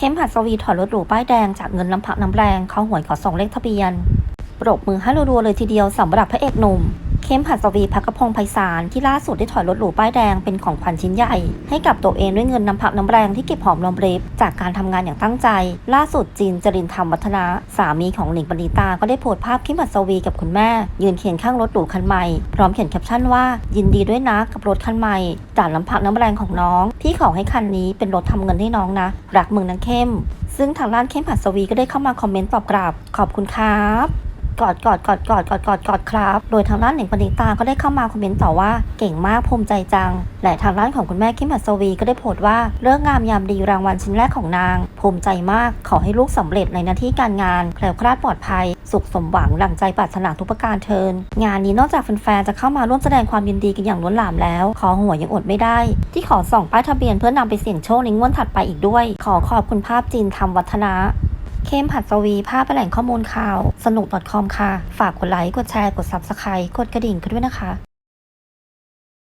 เข้มหัดสวีถอยรถหรูป้ายแดงจากเงินน้ำพักน้ำแรง เขาหวยขอส่งเลขทะเบียนปรบมือให้รัวๆเลยทีเดียวสำหรับพระเอกหนุ่ม เข้มหัดสวีพักพงไพศาลที่ล่าสุดได้ถอยรถหรูป้ายแดงเป็นของขวัญชิ้นใหญ่ ให้กับตัวเองด้วยเงินน้ำพักน้ำแรงที่เก็บหอมรอมริบจากการทำงานอย่างตั้งใจ ล่าสุดจีนจรินธรรมวัฒนะสามีของหนิงปณิตาก็ได้โพสต์ภาพเข้มหัดสวีกับคุณแม่ ยืนเคียงข้างรถหรูคันใหม่ พร้อมเขียนแคปชั่นว่า ยินดีด้วยนะกับรถคันใหม่จากน้ำพักน้ำแรงของน้องพี่ขอให้คันนี้เป็นรถทำเงินให้น้องนะรักมึงนะเข้ม ซึ่งทางด้านเข้มหัดสวีก็ได้เข้ามาคอมเมนต์ตอบกลับขอบคุณครับ กอดกอดกอดกอดกอดกอดกอดครับ โดยทางด้านหนิงปณิตาก็ได้เข้ามาคอมเมนต์ต่อว่าเก่งมากภูมิใจจัง และทางด้านของคุณแม่คิมหัสวีก็ได้โพสต์ว่าเรื่องงามยามดีรางวัลชิ้นแรกของนาง ภูมิใจมากขอให้ลูกสำเร็จในหน้าที่การงานแคล้วคลาดปลอดภัย สุขสมหวังหลังใจปรารถนาทุกประการเทิน งานนี้นอกจากแฟนๆจะเข้ามาร่วมแสดงความยินดีกันอย่างล้นหลามแล้ว ขอหัวยังอดไม่ได้ ที่ขอส่องป้ายทะเบียนเพื่อนำไปเสี่ยงโชคในงวดถัดไปอีกด้วย ขอขอบคุณภาพจีนทำวัฒนะ เข้มผัดสวีภาพแหล่งข้อมูลข่าว สนุก .com ค่ะ ฝากกดไลค์ กดแชร์ กด Subscribe กดกระดิ่งกันด้วยนะคะ